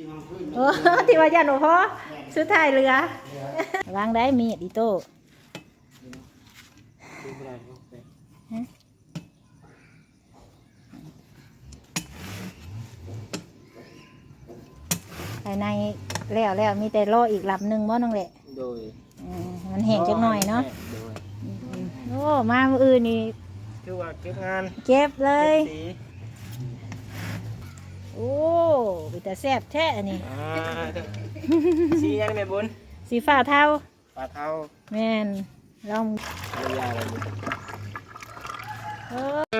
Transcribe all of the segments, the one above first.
ที่มันขึ้นโอ้ที่ว่ายันโอพอสุดท้ายเรือวางได้มีดอีโต้ดูไม่ได้ครับภายในแล้วแล้วมีแต่รออีกลำหนึ่งมั้น้องแหละโดยอืมมันแห้งจักหน่อยเนาะโดยโอ้มามื้ออื่นนี่คือว่าเก็บงานเก็บเลยสี โอ้มีแต่แซ่บแท้อันนี้ อ่าสียังแม่บุญสีฟ้าเทาปลาเท้าแม่นลองภรรยาอะไรอยู่เออ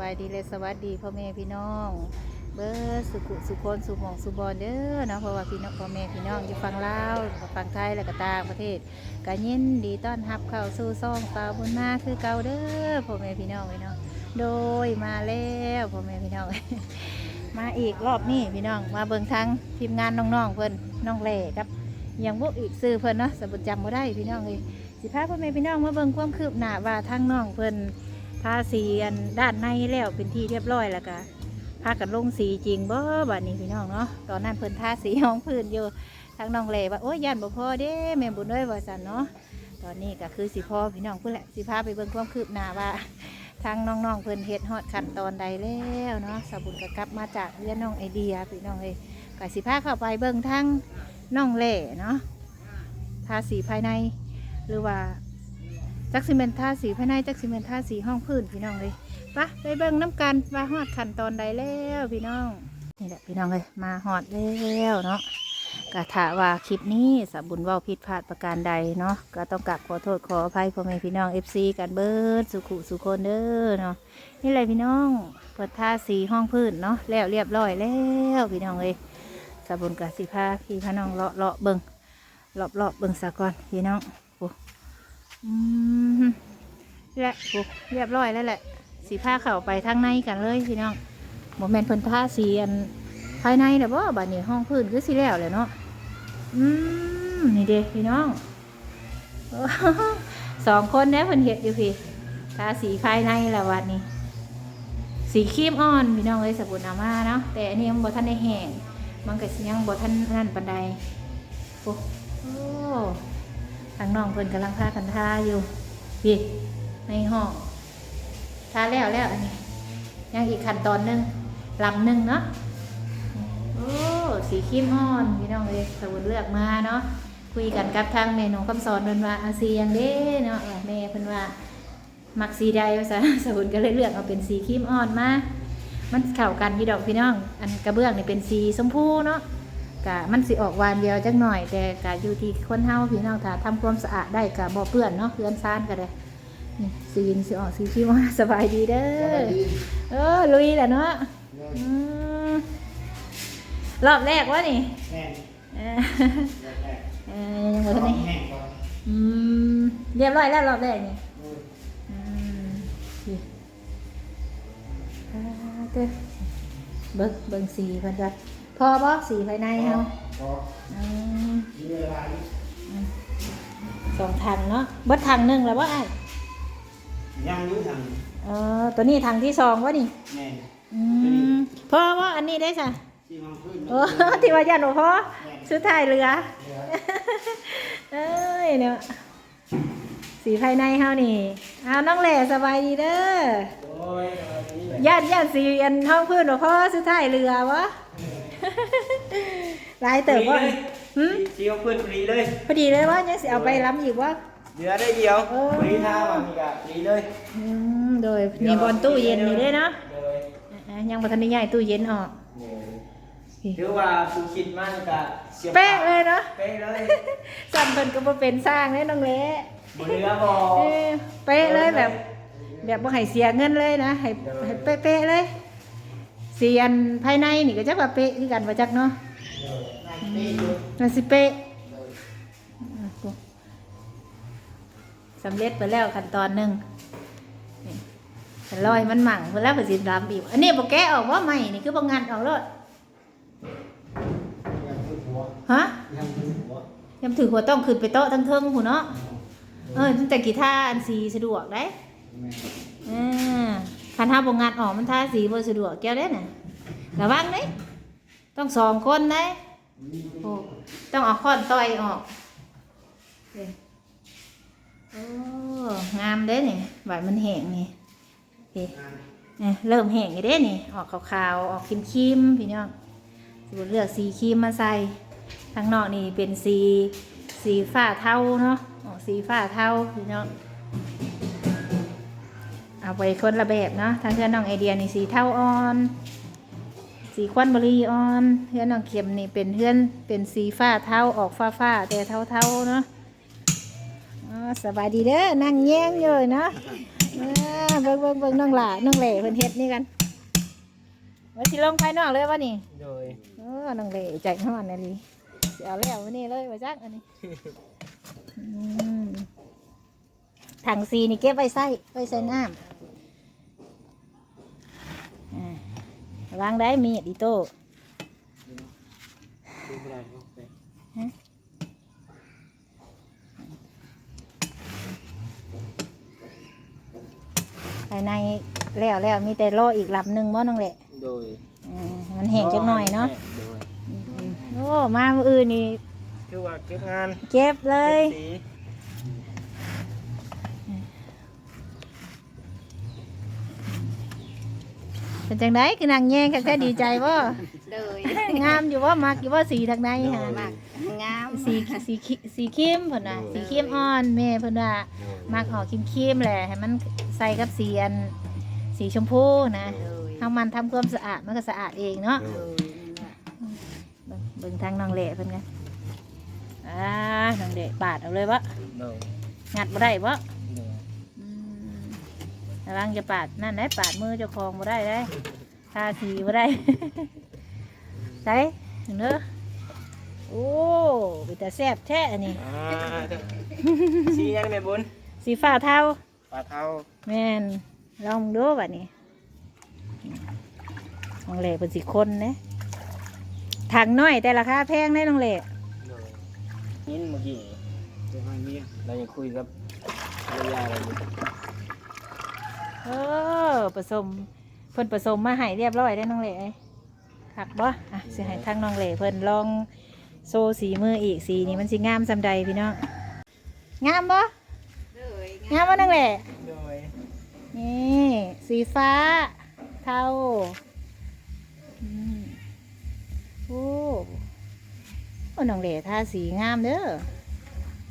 บายดีเลยสวัสดีพ่อแม่พี่น้อง เบอร์สุขุสุคนสุหมองสุบอลเด้อเนาะเพราะว่าพี่น้องพ่อแม่พี่น้องอยู่ฝั่งลาวฝั่งไทยและก็ต่างประเทศก็ยินดีต้อนรับเข้าสู่ซ่องปลาบุญมาคือเก่าเด้อพ่อแม่พี่น้องเลยเนาะโดยมาแล้วพ่อแม่พี่น้องมาอีกรอบนี้พี่น้องมาเบิ่งทั้งทีมงานน้องๆเพิ่นน้องเล่กับอยังพวกอีกซื้อเพิ่นเนาะสมบุจำบ่ได้พี่น้องเลยสิพาพ่อแม่พี่น้องมาเบิ่งความคืบหน้าว่าทั้งน้องเพิ่น ทาสีอันด้านในแล้วเป็นที่เรียบร้อยแล้วก็พากันลงสีจริงบ่บัดนี้พี่น้องเนาะตอนนั้นเพิ่นทาสีห้องพื้นอยู่ทางน้องเลว่าโอ้ยยันบ่พอเด้แม่บุญด้วยว่าซั่นเนาะตอนนี้ก็คือสิพ่อพี่น้องเพิ่นแหละสิพาไปเบิ่งความคืบหน้าว่าทางน้องๆเพิ่นเฮ็ดฮอดขั้นตอนใดแล้วเนาะสบุญก็กลับมาจากเรียนน้องไอเดียพี่น้องเอ้ยก็สิพาเข้าไปเบิ่งทางน้องเล่เนาะทาสีภายในหรือว่า จักซิเมนทาสีภายในจักซิเมนทาสีห้องพื้นพี่น้องเลยปะไปเบิ่งน้ำกันว่าฮอดขั้นตอนใดแล้วพี่น้องนี่แหละพี่น้องเลยมาฮอดแล้วเนาะกะถาว่าคลิปนี้สบุญเว่าผิดพลาดประการใดเนาะก็ต้องกลับขอโทษขออภัยพ่อแม่พี่น้องเอฟซีกันเบิดสุขุสุคนเด้อเนาะนี่แหละพี่น้องเปิดท่าสีห้องพื้นเนาะแล้วเรียบร้อยแล้วพี่น้องเลยสบุญกับสิพาพี่พาน้องเลาะเลาะเบิ่งเลาะเลาะเบิ่งสะก่อนพี่น้อง อืมและโอ้เรียบร้อยแล้วแหละ สีผ้าเข้าไปทางในกันเลยพี่น้องโมเมนต์เพิ่นท่าสีอันภายในเด้อบ่บัดนี้ห้องพื้นคือสิแล้วแหละเนาะอืมนี่เด้พี่น้องสองคนเนี้ยเพิ่นเฮ็ดอยู่พี่ทาสีภายในแล้ววัดนี้ สีครีมอ่อนพี่น้องเอ้ยสบุนอามาเนาะแต่อันนี้ยังบ่ทันได้แห้งมันก็สิยังบ่ทันนั่นปานใดโอ้โอ้างน้องเพิ่นกำลังพากันทาอยู่พี่ในห้องทาแล้วแล้วอันนี้ ยังอีกขั้นตอนหนึ่งลำหนึ่งเนาะโอ้สีครีมอ่อนพี่น้องเลยสมุนเลือกมาเนาะคุยกันกับทางเมนูคำสอนเพิ่นว่าอาซียังเด้เนาะเออแม่เพิ่นว่ามักสีใดภาษาสมุนก็เลยเลือกเอาเป็นสีครีมอ่อนมามันเข้ากันพี่ดอกพี่น้อง อันกระเบื้องนี่เป็นสีชมพูเนาะ กะมันสิออกหวานเดียวจักหน่อย แต่กะอยู่ที่คนเฮาพี่น้องถ้าทำความสะอาดได้กะบ่เปื้อนเนาะเพื่อนซ่านก็ได้นี่สีนสีออกสีขี้มาสบายดีเด้อเออลุยแหละเนาะอืมรอบแรกวะนี่แม่นเออแรกเออยังๆบ่ทันได้แห้งก่อนอืมเรียบร้อยแล้วรอบแรกนี่เอออืมนี่อ่าเด้อเบิ่งเบิ่งสีเพิ่นว่า พอบ่สีภายในเฮาพออืมมีเวลาอีกสองถังเนาะเบิดถังหนึงแล้วบ่อ้ายยังอยุ่ทางเออตัวนี้ถังที่สองวะนี่แม่นอืมพอบ่อันนี้ได้จ้ะที่มันขึ้นโอ้ ที่ว่ายันโอพอแม่นสุดท้ายเรือ เหลือเอ้ยเนาะสีภายในเฮานี่เอาน้องแหล่สบายดีเด้อโอ้ยสบายดีเลยญาติญาติสีอันห้องพื้นโอพอสุดท้ายเรือวะ หลายเติบว่าฟรีเลยหืมสีของเพื่อนฟรีเลย พอดีเลยว่ายังสิเอาไปล้ำอีกวะเหลือได้เดียวโอ้ฟรีท่าวันนี้ก็ฟรีเลยอืมโดยมีบอลตู้เย็นนี่ด้วยเนาะโดยอะยังบ่ทันได้ย้ายตู้เย็นออกถือว่าผู้คิดมันก็เสียบเป๊ะเลยเนาะเป๊ะเลยสั่นเพิ่นก็บ่เป็นสร้างเลยน้องเละบนเรือบ่เออเป๊ะเลยแบบ แบบบ่ให้เสียเงินเลยนะให้ให้เป๊ะๆเลย เสียนภายในนี่ก็จักว่าเป๊ะคือกันว่าจักเนาะเออน่าจะดีอยู่มันสิเป๊ะสำเร็จไปแล้วขั้นตอนหนึ่งนี่แต่ลอยมันหมั่งเพื่อแล้วก็สิดำอีกอันนี้บอกแกะออกว่าใหม่นี่คือบอกงานออกเลยยังคือหัวฮะยังคือหัวยำถือหัวต้องขึ้นไปโต๊ะทั้งเทิงหูเนาะเออแต่กีท่าอันสีสะดวกได้แม่อ่า คันท่าบอกงานออกมันทาสีบ่สะดวกแก้วได้น่ะระวังเด้ต้องสองคนได้โอ้ต้องเอาค้อนต่อยออกโอ้งามเด้นี่ใบมันแห้งนี่เเนี่ยเริ่มแห้งอีกเด้นี่ ออกขาวๆออกครีมๆพี่น้องสิบ่เลือกสีครีมมาใส่ทางนอกนี่เป็นสีสีฟ้าเทาเนาะออกสีฟ้าเทาพี่น้อง เอาไปคนละแบบเนาะทางเพื่อนน้องไอเดียนี่สีเทาอ่อน สีควันบรีอ่อน เพื่อนน้องเข็มนี่เป็นเพื่อนเป็นสีฟ้าเทาออกฟ้าฟ้าๆแต่เทาเทาๆเนาะอ๋อสบายดีเด้อนั่งแย้มอยู่เนาะเออเบิ่งเบิ่งเบิ่งน้องหล่าน้องเหล่เพิ่นเฮ็ดนี่กันว่าสิลงภายนอกเลยวะนี่โดยเออน้องเหล่ใจขนาดนี้สิเอาแล้ววันนี้เลยว่าจักอันนี้อืมถังสีนี่เก็บไว้ใส่ไว้ใส่น้ำาวางได้มีดอิโต้ดูบ่ได้บ่ไปภายในแล้วแล้วมีแต่รออีกลำหนึ่งบ่น้องแหละโดยอ่ามันแห้งจักหน่อยเนาะโดยอืมโอ้มามืออื่นนี่คือว่าเก็บงานเก็บเลยก็บสี เป็นจังไดคือนางแย่งกันแค่ดีใจบ่เลยงามอยู่ว่ามักอยู่ว่าสีทางในฮะมากงามสีสีขีสีเข้มเพิ่นน่ะสีเข้มอ่อนแม่เพิ่นว่ามักออกเข้มๆแหละให้มันใส่กับสีอันสีชมพูนะเลยเฮามันทำความสะอาดมันก็สะอาดเองเนาะเลยเบิ่งเบิ่งทางน้องเละเพิ่นกันอ่าน้องเละปาดเอาเลยวะโดยงัดบ่ได้บ่โดยอืม ระวังจะปาดนั่นได้ปาดมือเจ้าของบ่ได้ได้ทาสีบ่ได้ใส่ถึงเด้อโอ้เป็นแต่แซ่บแท้อันนี้อ่าสียังแม่บุญสีฟ้าเทาปลาเท้าแม่นลองดูบัดนี้น้องเละเป็นสีคนนะถังน้อยแต่ราคาแพงได้น้องเละโดยยินเมื่อกี้เดี๋ยวให้เมียเรายังคุยกับภรรยาเราอยู่เออ ผสมเพิ่นผสมมาให้เรียบร้อยได้น้องเละเอ้ยคักบ่อะสิให้ทางน้องเละเพิ่นลองโซสีมืออีกสีนี้มันสิงามซำใดพี่น้องงามบ่เลยงามบ่น้องเละโดยนี่สีฟ้า เทาอืมโอ้โอ้น้องเละทาสีงามเด้อ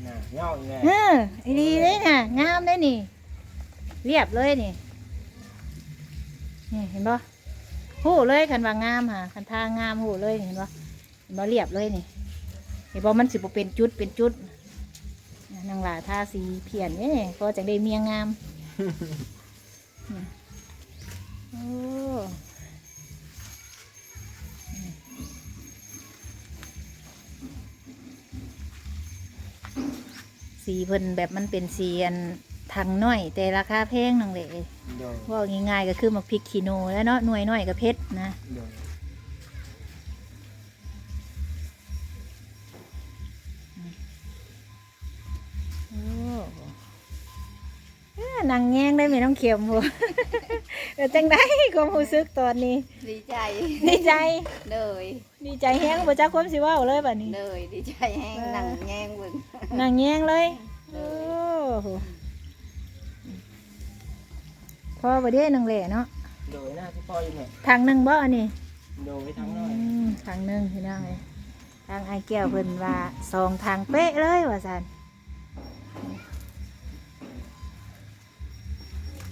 น่ะเงาอีกแม่เออไอ้ดีเลยน่ะงามเลยนี่ เรียบเลยนี่ นี่เห็นปะหูเลยคันว่างามค่ะคันทางงามหูเลยเห็นปะเห็นปะเรียบเลยนี่เห็นปะมันสิบเป็นจุดเป็นจุดนางหลาทาสีเพียนนี่ก็จะได้เมียงามโอ้สีเพิ่นแบบมันเป็นสีอัน ทางน้อย แต่ราคาแพงนังเลยโดยว่าง่ายๆก็คือมักพริกขี้หนูแล้วเนาะหน่วยน้อยกับเพชรนะโดยโอ้เอ้อนางแงงได้ไหมน้องเข็มบัว เออจังได้ความรู้สึกตอนนี้ ดีใจดีใจเลยดีใจแห้งบ่จ้าความสิเว่าเลยบัดนี้เลยดีใจแห้งหนังแงงเบึงนางแงงเลย โอ้โห พอบ่ได้นางแหล่เนาะโดยหน้าที่พ่ออยู่แม่ทางหนึงบ่อันนี้โดยทั้งน้อยอืมทางหนึงพี่น้องเอ้ยทางไอ้แก้วเพิ่นว่าสองทางเป๊ะเลยว่าซั่น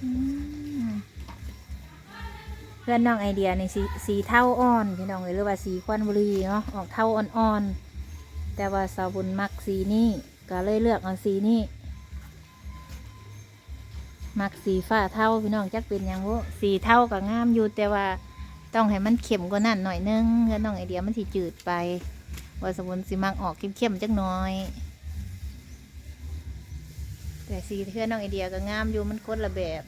อืมเพื่อนน้องไอเดียในสีสีเทาอ่อนพี่น้องเอ้ยหรือว่าสีควันบุรีเนาะออกเทาอ่อนๆแต่ว่าสาวบุญมักสีนี้ก็เลยเลือกเอาสีนี้ มักสีฟ้าเทาพี่น้องจักเป็นหยังบ่สีเทาก็งามอยู่แต่ว่าต้องให้มันเข็มกว่านั้นหน่อยนึงเพื่อนน้องไอเดียมันสิจืดไป ว่าสมุนสิมักออกเข้มๆจักหน่อยแแต่สีเพื่อนน้องไอเดียก็งามอยู่มันคนละแบบ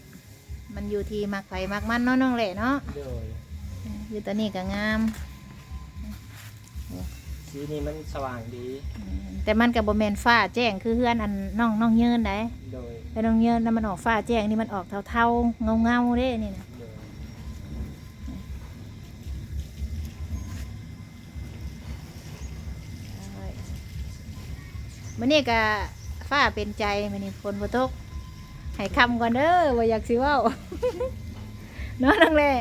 มันอยู่ที่มักไผมักมันเนาะน้องแหละเนาะโดยอยู่ตัวนี้ก็งามสีนี้มันสว่างดี แต่มันกับโบแมนฟ้าแจ้งคือเพื่อนอันน้องน้องเยินได้โดย แต่น้องเยินนั้นมันออกฟ้าแจ้งนี่มันออกเทาๆเงาเงาๆเด้นี่นะโดยมันนี่ก็ฟ้าเป็นใจมันนี่ฝนบ่ตกให้คำก่อนเด้อว่าอยากสิเว้าเนาะน้องแหละ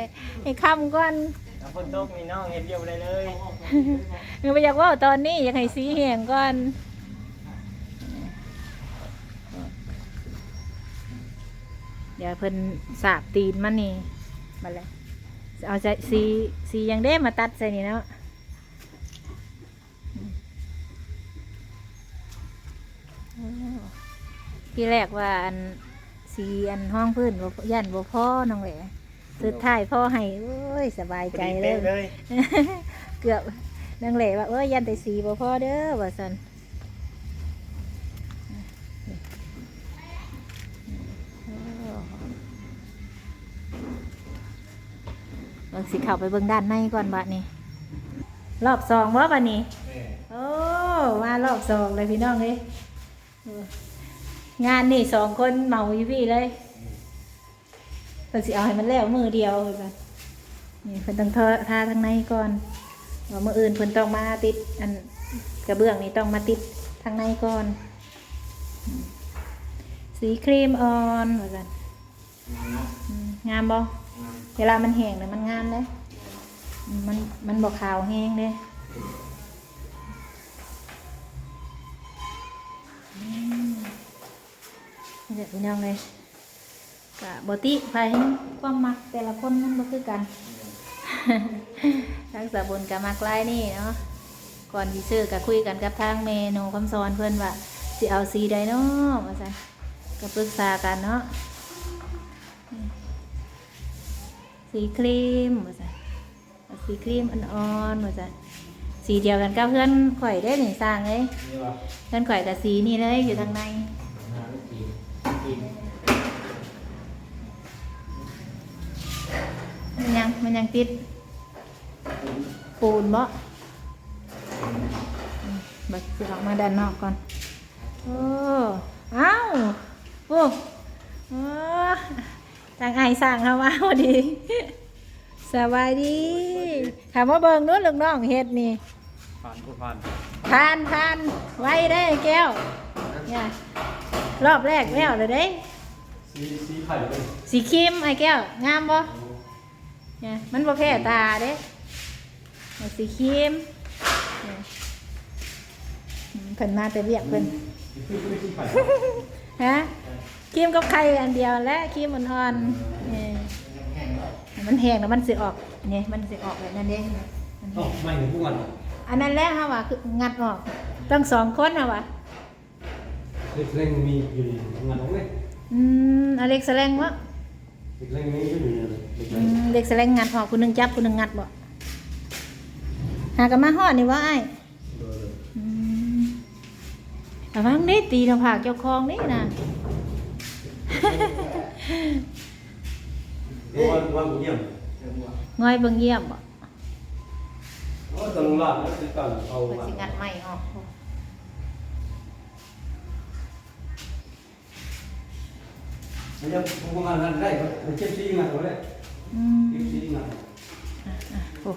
ให้คำก่อนถ้าฝนตกนี่น้องเฮ็ดเดียวได้เลยเงาไปอยากเว่าตอนนี้อยากให้สีแหงก่อน เดี๋ยวเพิ่นสาบตีนมันนี่มาเลยเอาใจสีสีอยังได้มาตัดใส่นี่เนาะโอ้ที่แรกว่าอันสีอันห้องพื้นบ่ย่านบ่พ่อน้องแหละสุดท้ายพ่อให้โอ้ยสบายใจเลยเลยเกือบนางเหล่ว่าเอ้ยยันแต่สีบ่พอเด้อว่าสัน บิ่งสิเข้าไปเบิ่งด้านในก่อนบัดนี้ รอบสองบ่บัดนี้ โอ้มารอบสองเลยพี่น้องเลยเอองานนี่สองคนเมาอยู่พี่เลยเพิ่นสิเอาให้มันแล้วมือเดียวเพิ่นว่านี่เพิ่นต้องทอทาทางในก่อนว่ามื่ออื่นเพิ่นต้องมาติด อันกระเบื้องนี่ต้องมาติดทางในก่อนอืมสีครีมอ่อนว่าซั่นอืมงามบ่ เวลามันแห้งเนี่ยมันงามเลยอืมมันมันบ่ขาวแห้งเลยอืมนี่แหละพี่น้องเลยกะบ่ติไผความมักแต่ละคนมันบ่คือกันทางสาบุญกับมากไล่นี่เนาะก่อนที่ซื้อก็คุยกันกับทางเมนูคำสอนเพื่อนว่าสิเอาสีใดเนาะว่าซั่นก็ปรึกษากันเนาะ สีครีมว่าซั่นเอาสีครีมอ่อนๆว่าซั่นสีเดียวกันกับเพื่อนข่อยได้หนึ่งสร้างเลยนี่ว่าเพื่อนข่อยกับสีนี่เลยอยู่ทางในหาลูกทีกินมันยังมันยังติด ปูนบ่อืมบัดสิออกมาด้านนอกก่อน โอ้เอ้าโอ้โอ้ ทางไอสั่งเขามาพอดีสบายดีถามว่าเบิ่งนู้นลูกน้องเฮ็ดนี่ผ่านผู้ผ่านทานทานไว้ได้แก้วเนี่ยรอบแรกแล้วเลยเด้สีสีไข่เลยสีครีมไอ้แก้วงามบ่เนี่ยมันบ่แพ้ตาเด้เอาสีครีมเนี่ยอืมเพิ่นมาแต่เรียกเพิ่นสีไข่ฮะ ครีมกับไข่อันเดียวและครีมอ่อนๆเนี่ยมันแห้งแล้วมันสิออกเนี่ยมันสิออกแบบนั้นเด้มันอ๋อแห้งไม่ถึงพวกมันอันนั้นแหละฮะว่าคืองัดออกต้องสองคนฮะว่าเด็กเล่นมีอยู่ในงานตรงนี้อืมอเล็กแสลงวะเด็กเล่นนี้อยู่ในเด็กอืเล่นมเด็กแสลงงัดออกคนหนึงจับคนหนึงงัดบ่หากันมาฮอดนี่วะไอ้ายอืมแต่ว่านี่ตีหน้าผากเจ้าของนี่นะ วันวันกูเยี่ยมงอยเบิ่งเยี่ยมบ่โอ้ตำรวจแล้วติดต่อเอาเพิ่นมาสิงัดใหม่ออกไม่ใช่พวกงานนั้นได้ก็เก็บซีงานเขาเลยอืมเก็บซีงานอะโอ้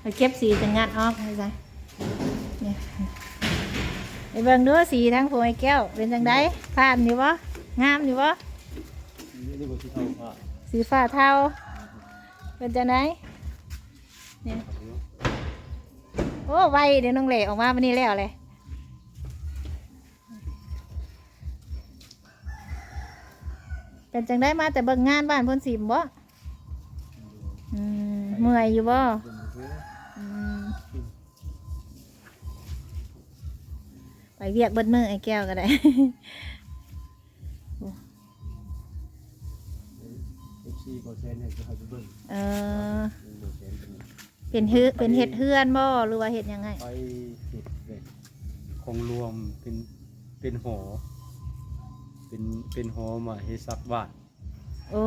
ไปเก็บสีจะงัดออกให้ซะเนี่ยไปเบิ่งเด้อสีทั้งพวงไอ้แก้วเป็นจังไดผ่านอยู่บ่ งามอยู่บ่นี่บ่สีเทาอะสีฟ้าเทาเป็นจะไหนเนี่ยโอ้ไวเดี๋ยวน้องเหล่ออกมาวันนี้แล้วเลยเป็นจังได้มาแต่เบิ่งงานบ้านเพ่นสิมบ่อืมเมื่อยอยู่บ่อืมไปเรียกเบิดมือไอ้แก้วก็ได้ สีเปอร์เซ็นต์เนี่ยจะให้ไปเบิ่งเออเปอร์เซ็นต์เป็นเป็นเฮือเป็นเห็ดเฮือนบ่หรือว่าเห็ดยังไง ไปติดเด็กคงรวมเป็นเป็นหอ เป็นเป็นหอมาเฮดซักบ้านโอ้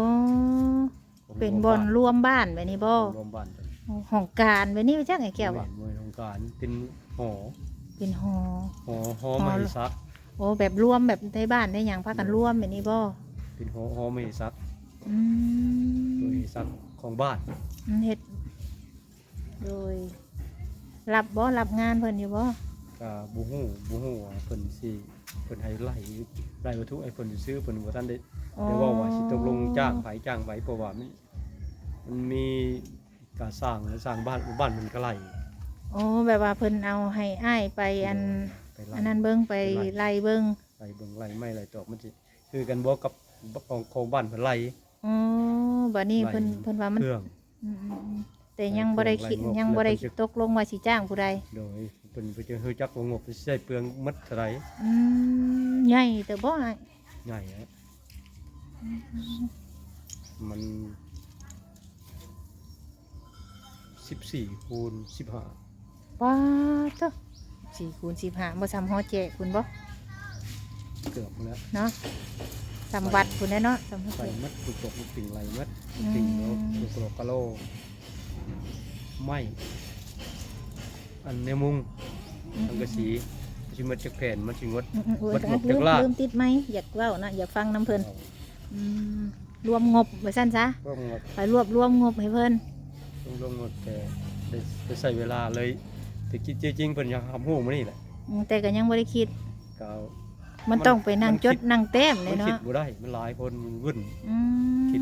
เป็นบ่อนรวมบ้านแบบนี้บ่รวมบ้านกันห้องการแบบนี้จักไอ้แก้วบ่ม่นมวยองการเป็นหอเป็นหอ หอหอมาเฮดซัก โอ้แบบรวมแบบในบ้านได้หยังพากันรวมแบบนี้บ่เป็นหอหอมาเฮดซัก อืมโดยเฮดซักของบ้านอืมเฮ็ดโดย รับบ่รับงานเพิ่นอยู่บ่ก็บ่ฮู้บ่ฮู้ว่าเพิ่นสิเพิ่นให้ไล่ไล่วัตถุให้เพิ่นซื้อเพิ่นบ่ทันได้อ๋อได้เว่าว่าสิตกลงจ้างไผจ้างไผเพราะว่ามันมันมีการสร้างและสร้างบ้านบ้านมันก็ไล่โอ้แบบว่าเพิ่นเอาให้อ้ายไปอันไปไล่อันนั้นเบิ่งไปไล่เบิ่งไล่เบิ่งไล่ไม่ไล่ตอกมันสิคือกันบ่กับของของบ้านเพิ่นไล่ อ๋อบัดนี้เพิ่นไล่เพิ่นว่ามันเครื่อง อืมๆๆแต่ยังบ่ได้คิดไล่งบยังบ่ได้แล้วเพิ่นจะตกลงว่าสิจ้างผู้ใดโดยเพิ่นเพิ่นจะฮู้จักว่างบสิใช้เปลืองหมัดเท่าไหร่อืมใหญ่แต่บ่อ้ายใหญ่ฮะมัน 14คูณ15ว้าเจ้า4คูณ15บ่ซ้ำฮอแจกคุณบ่เกือบแล้วเนาะ สำวัดคุณแน่เนาะสำวัดใส่แจกมัดตุกตกลูกปิ่งไหลมัดอืมปิ่งแล้วลูกโลกกะโลไหมอันในมุงสังกะสีชิมัดจักแผ่นมันชิงดอืมๆโอ้ยวัดงบลืจัมกรลาดลืมติดไหมอยากเว้านะอยากฟังน้ำเพิ่นอืมรวมงบไว้ซั่นซะก็งดไปรวบรวมงบให้เพิ่นต้องลงงดแต่ได้ได้ใส่เวลาเลยแต่คิดจริงๆเพิ่นอยากทำหูมานี่แหละอืมแต่ก็ยังบ่ได้คิดก็เอา มันมันต้องไปนั่งมันจคิดดนั่งแต้มเลมัยนคิดเนาะบ่ได้ มันหลายคนมันวุ่น อืมคิด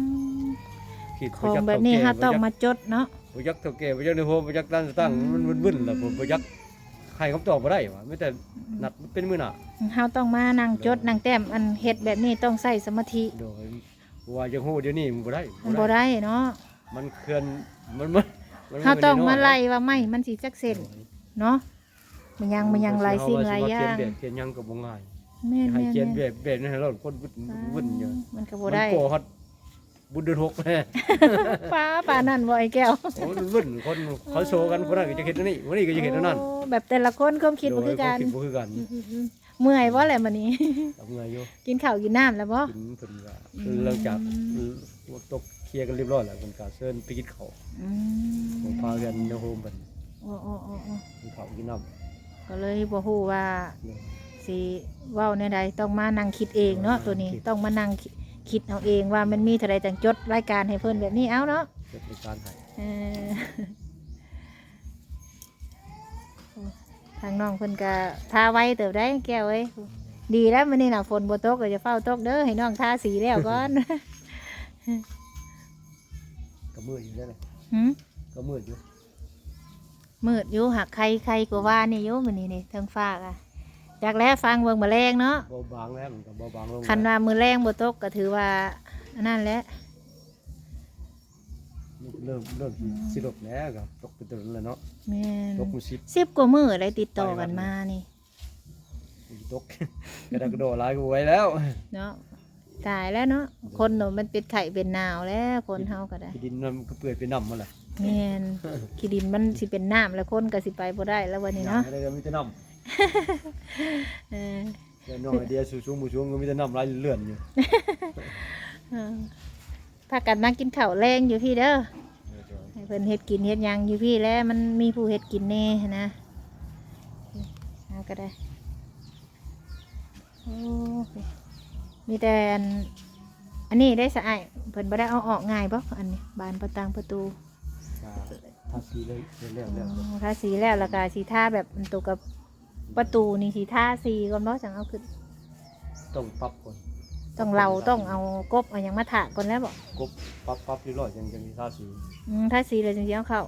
คิดของแบบนี้ฮะต้องมาจดเนาะ บ่ยักเท่าแก่บ่ยักในโฮมบ่ยักตั้งตั้งมันวุ่นๆแล้วบ่บ่ยักใครคำตอบบ่ได้ว่าไม่แต่นัดเป็นมื้อหน้าเฮาต้องมานั่งจดนั่งแต้มอันเฮ็ดแบบนี้ต้องใส่สมาธิโดยว่าจังฮู้เดี๋ยวนี้มันบ่ได้มันบ่ได้เนาะมันเคลื่อนมันมันมันเฮาต้องมาไล่โดยว่าไม่มันสิจักเส้นเนาะมันยังมันยังหลายสิ่งหลายอย่าง เขีนแบบเขียนหยังก็บ่ง่าย แม่นให้แม่นเขียนแบแม่นบแบบนั้นให้เราคนวุ่นวุ่นอยู่มันก็บ่ได้มันโกฮอดบุญเดือนหกแน่ป้าป้านั่นบ่ไอ้แก้วโอ้มันวุ่นคนเขาโชว์กันคนนั้นก็จะเฮ็ดอันนี้คนนี้ก็จะเฮ็ดอันนั้นโอ้แบบแต่ละคนความคิดบ่คือกันโดยความคิดบ่คือกันอืมๆๆเมื่อยบ่แหละมื้อนี้ ทำไงอยู่กินข้าวกินน้ำแล้วบ่ กินเพิ่นว่าอืมหลังจากตกเคลียร์กันเรียบร้อยแล้วเพิ่นก็เชิญไปกินข้าวอืผมมพากันในโฮมเพิ่นโอ้โอ้โอ้โอ้กินข้าวกินน้ำก็เลยบ่ฮู้ว่าเนาะ สิเว้าในใดต้องมานั่งคิดเองเนาะตัวนี้ต้องมานั่งคิดคิดเอาเองว่ามันมีเท่าใดจังจดรายการให้เพิ่นแบบนี้เอาเนาะเกิดในการให้เออทางน้องเพิ่นก็ทาไว้เติบได้แก้วเอ้ยดีแล้วมื้อนี้น่ะฝนบ่ตกก็จะเฝ้าตกเด้อให้น้องทาสีแล้วก่อนก็มืดอยู่ได้เลยหืมก็มืดอยู่มืดอยู่หักใครใครกว่าว่านี่อยู่มื้อนี้นี่เทิงฟ้าอะ จากแล้วฟังเบิ่งแมลงเนาะเบาบางแล้วมันก็เบาบางลงคันว่ามือแรงบ่ตกก็ถือว่าอันนั้นแหละมันเริ่มเริ่มสิลดแล้วก็ตกเป็นตัวแล้วเนาะแม่นตกมันสิบสิบกว่ามือได้ติดต่อกันมานี่ ตกกระดกกระโดดหลายกูไว้แล้วเนาะตายแล้วเนาะคนเนาะมันเป็นไข่เป็นหนาวแล้วคนเฮาก็ได้ที่ดินมันก็เปื่อยเป็นน้ำมาแหละแม่นขี้ดินมันสิเป็นน้ำแล้วคนก็สิไปบ่ได้แล้ววันนี้เนาะ ไม่ได้ก็มีแต่น้ เออำแต่น้องไอเดียสูงสูงสูงก็มีแต่น้ำไหลเลื่อนอยู่เออพากันมากินข้าวแรงอยู่พี่เด้อให้เพิ่นเฮ็ดกินเฮ็ดหยังอยู่พี่แล้วมันมีผู้เฮ็ดกินแน่นะเอาก็ได้โอ้ยมีแต่อันอันนี้ได้สะอายเพิ่นบ่ได้เอาออกง่ายบ่อันนี้บานประตางประตูทาสีเลยเรื่อยๆแล้วอ๋อทาสีแล้วแล้วก็สีท่าแบบมันตัวกับ ประตูนี่สีท่าสีก่อนเนาะจังเอาขึ้นต้องปรับก่อนต้องเราต้องเอากบเอาหยังมาถากก่อนแล้วบอกกบปรับปรับเรียบร้อยยังจะมีทาสีอืมท่าสีเลยจังสิเอาเข้า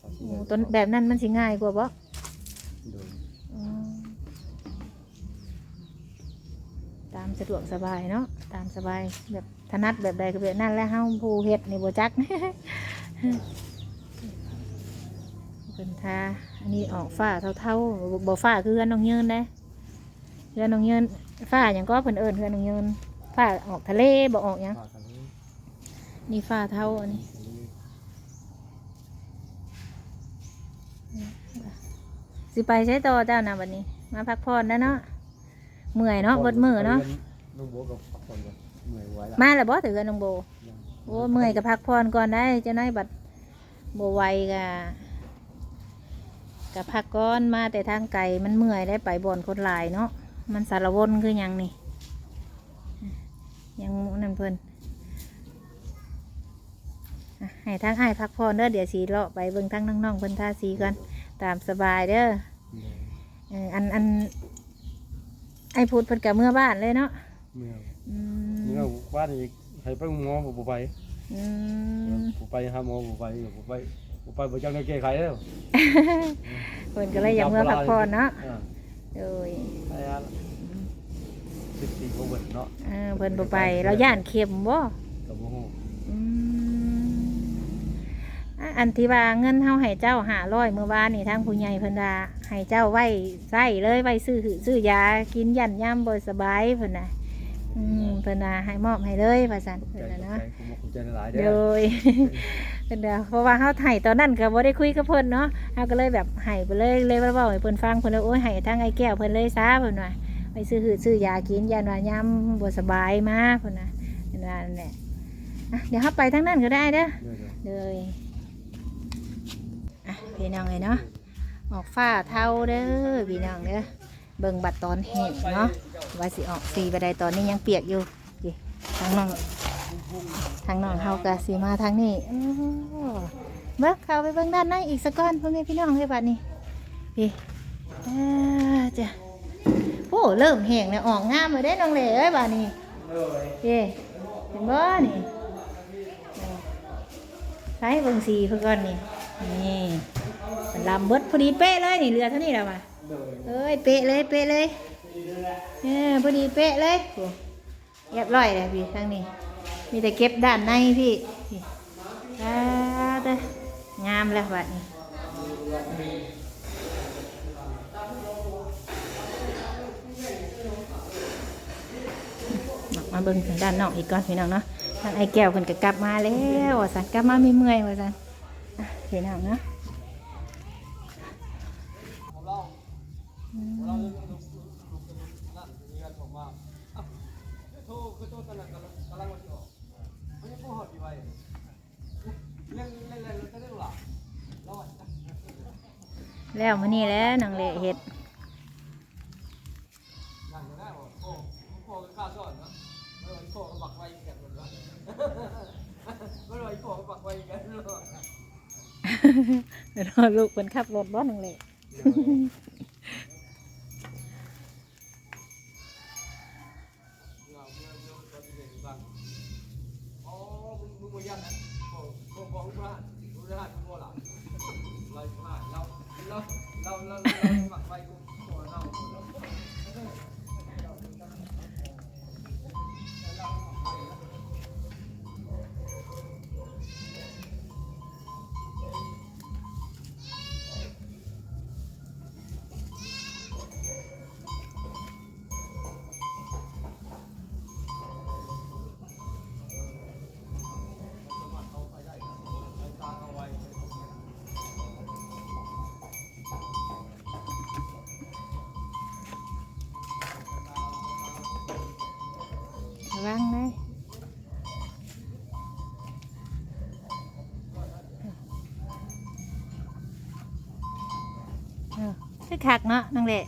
ทาสีโอ้ต้นแบบนั้นมันสิง่ายกว่าบ่โดยอืมตามสะดวกสบายเนาะตามสบายแบบถนัดแบบใดก็แบบนั้นแหล้วเฮาผู้เฮ็ดนี่บ่จัก เป็นทา อันนี้ออกฝ้าเท่าๆบ่บ่ฝ้าคือเฮือนน้องเยินได้เฮือนน้องเยินฝ้าหยังก็เพิ่นเอิ้นเฮือนน้องเยินฝ้าออกทะเลบ่ออกหยังทาทะเลนี่ฝ้าเท่าอันนี้ทะเลสิไปใช้ต่อเจ้านะวันนี้ มาพักผ่อนแล้วเนาะเมื่อยเนาะเบดมือเนาะพน้องโบกับคนกันเหนื่อยไหวละมาแล้วบ่ถือกันน้องโบโอ้เมื่อยก็พักผ่อนก่อนได้เจะน้อยบัดบ่ไหวก็ ก็พักก่อนมาแต่ทางไกลมันเมื่อยได้ไปบ่อนคนหลายเนาะมันสารวนคือหยังนี่ยังนั่นเพิ่นอะให้ทางอ้ายพักผ่อนเด้อเดี๋ยวสีเลาะไปเบิ่งทางน้องๆเพิ่นท่าสีกันตามสบายเด้อเอออันอันไอ้พูดเพิ่นกับเมื่อบ้านเลยเนาะเมื่อยอืมเมื่อยบ้านอีกให้ไปหมอผมไปอืมผมไปหาหมอผมไปผมไปผม ไปบ่จังได้แก้ไขแล้วเพิ่นก็เลยอยากเมื่อพักผ่อนเนาะอ่าโดยไปอะสิบสี่โควิดเนาะเออเพิ่นบ่ไปเราย่านเข็มบ่กับบ่ฮู้อืมอะอันที่ว่าเงินเฮาให้เจ้า500เมื่อวานนี่ทางผู้ใหญ่เพิ่นว่าให้เจ้าไว้ใช้เลยไว้ซื้อหือซื้อยากินยันยามบ่สบายเพิ่นน่ะอืมเพิ่นว่าให้มอบให้เลยว่าซั่นใจเพิ่นน่ะใจเนาะผมบอกผมใจหลายเด้โดอย เพิ่นว่าเพราะว่าเฮาไห้ตอนนั้นก็บ่ได้คุยกับเพิ่นเนาะเฮาก็เลยแบบให้ไปเลยเลยว่าเว้าให้เพิ่นฟังเพิ่นว่าโอ้ยให้ทางไอ้แก้วเพิ่นเลยซะเพิ่นว่าไปซื้อหือซื้อยากินยานว่ายามบ่สบายมาเพิ่นน่ะเพิ่นว่านั่นแหละอะเดี๋ยวเฮาไปทางนั้นก็ได้เด้อเดี๋ยวเลยอะพี่น้องเลยเนาะออกฝ้าเท่าเด้อพี่น้องเด้อเบิ่งบัดตอนแห้งเนาะว่าสิออกสีบัดใดตอนนี้ยังเปียกอยู่ดิ ทางน้องทางน้องเฮากะสีมาทางนี้อ้อเบิ่งเข้าไปเบิ่งด้านในอีกสักก้อนเพื่อนพี่น้องให้บัดนี้พี่อ่าจ้ะโอ้เริ่มแห้งแล้วออกงามเลยได้น้องเหล่เอ้ยบัดนี้เย่เห็นบ่นี่ใช้เบิ่งสีเพื่อก่อนนี่นี่มันลำเบิดพอดีเป๊ะเลยนี่เรือเท่านี้แล้วมาเอ้ยเป๊ะเลยเป๊ะเลยเออพอดีเป๊ะเลยโอ้ เรียบร้อยเลยพี่ทางนี้ มีแต่เก็บด้านในพี่พี่อ่าด้งามแล้วบัดนี้มาเบิ่งทางด้านนอกอีกก่อนพี่น้องเนาะทางไอ้แก้วเพิ่นก็กลับมาแล้วว่าซั่นกลับมาไม่เมื่อยว่าซั่นพี่น้องเนาะอืม แล้วมื้อนี้แหล้วนางเละเฮ็ดเดี๋ยวรอลูกเพิ่นขับรถบ่นางเละระ คือคักเนาะนางเละ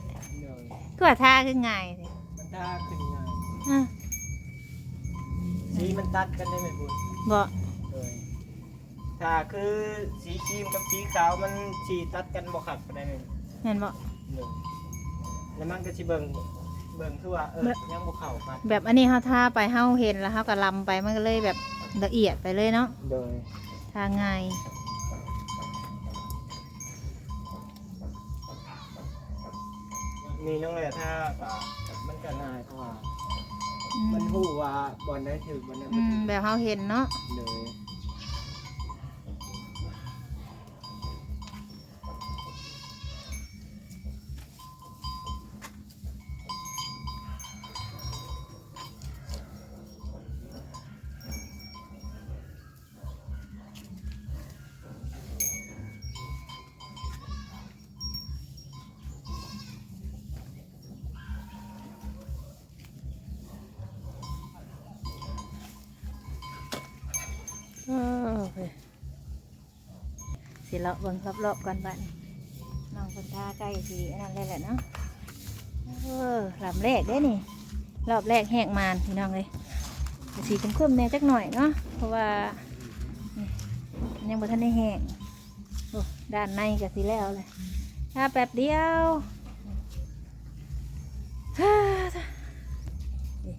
คือว่าท่าคือง่ายสิมันตาขึ้นง่ายอะสีมันตัดกันได้ไหมคุณบ่เลยถ้าคือสีครีมกับสีขาวมันสีตัดกันบ่ขัดกันได้ไหมแม่นบ่ หนึ่งแล้วมันก็สิเบิ่งเบิ่งคือว่าเออแบบยังบ่เข้ากันแบบอันนี้เฮาท่าไปเฮาเห็นแล้วเฮาก็ลำไปมันก็เลยแบบละเอียดไปเลยเนาะโดย ท่าง่าย มีน้องเลยถ้าก็มันก็ง่ายเพราะว่า อืมมันฮู้ว่าบอลได้ถึกบอลได้อืบ่มถึกแบบเฮาเห็นเนาะเลย เคสิเลาะเบิ่งรอบๆก่อนบัดนี้น้องคนท่าใกล้สิอันนั้นเลยแหละเนาะเออลำแรกได้นี่ รอบแรกแหกมานพี่น้องเลยสีคุ้มๆแน่จักหน่อยเนาะเพราะว่านี่มันยังบ่ทันได้แห้งด้านในก็สีแล้วเลยถ้าแป๊บเดียว ฮ่านี่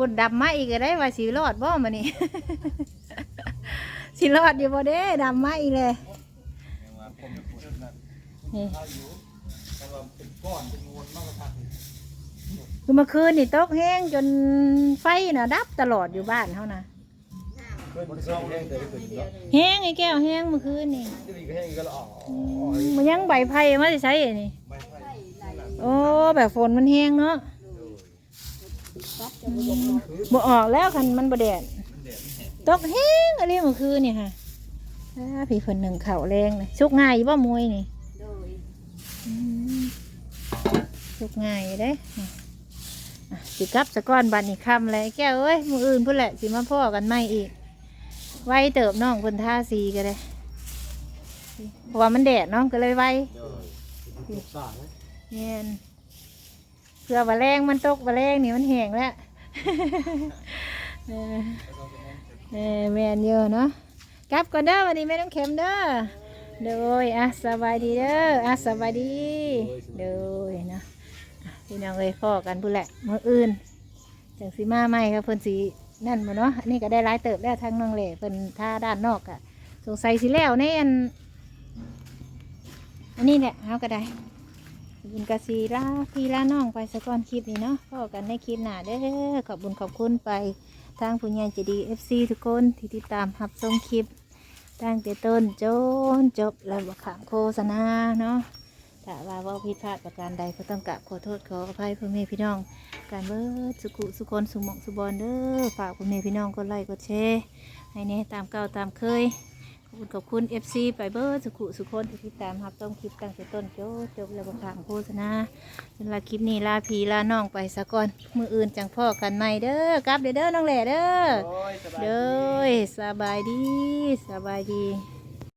ฝุ่นดำมาอีกก็ได้ว่าสีรอดบ่มานี่ สีรอดอยู่บ่เด้ดำมาอีกเลยนี่คือเมื่อคืนนี่ตกแห้งจนไฟน่ะดับตลอดอยู่บ้านเขานะแห้งไอ้แก้วแห้งเมื่อคืนนี่มันยังใบไผ่มาใช้อันนี่โอ้แบบฝนมันแห้งเนาะ บ่ออกแล้วคันมันบ่แดดตกแห้งอะไรเมื่อคืนนี่ค่ะอ่าพี่คนหนึ่งเข่าแรงเลยชุกง่ายอยู่บ่มวยนี่โดยอืมชุกง่ายอยู่เด้นี่อะสิกลับสะก้อนบันอีกคำเลยแก้วเอ้ยมืออื่นพุ่นแหละสิมาพ่อกันไม่อีก ไว้เติบน้องคนท่าสีก็ได้เพราะว่ามันแดดเน้องก็เลยไว้เนี่ย เพื่อว่าแรงมันตกว่าแรงนี่มันแห้งแล้วเออแมนเยอะเนาะกลับก่อนเด้อวันนี้ไม่ต้องเข็มเด้อโดยอะสบายดีเด้ออะสบายดีโดยเนาะพี่น้องเลยพ่อกันพูดแหละมื่ออื่นจังสีมาใหม่ครับเพิ่นสีนั่นมาเนาะอันนี้ก็ได้ร้ายเติบแล้วทั้งน้องเล่เพิ่นท่าด้านนอกอะสงสัยสิแล้วในอันอันนี้แหละเอาก็ได้ บุญกสีลาพี่ลาน้องไปสะก่อนคลิปนี้เนาะพอกันในคลิปหน้าเด้อขอบบุญขอบคุณไปทางผู้ใหญ่ใจะดีเอฟซีทุกคนที่ติดตามรับชมคลิปตั้งแต่ต้นจนจบแล้วบขามโฆษณาเนาะถ้าว่าเว่าผิดพลาดประการใดก็ต้องกราบขอโทษขออภัยพ่อแม่พี่น้อง การเบิดสุขุสุคนสุหมองสุบอลเด้อฝากพ่อแม่พี่น้องกดไลค์กดแชร์ให้แน่ตามเก่าตามเคย คุณขอบคุณ FC ไปเบิร์ดสุขุสุคนที่ติดตามรับต้องคลิปตั้งแต่ต้นจนจบแล้วบางครั้งโฆษณาสำหรับคลิปนี้ลาพีลาน้องไปสะก่อน มืออื่นจังพ่อกันใหม่เด้อกลับเด้อเด้อน้องแหล่เด้อโอ้ยสบายเด้ดีอสบายดีสบายดี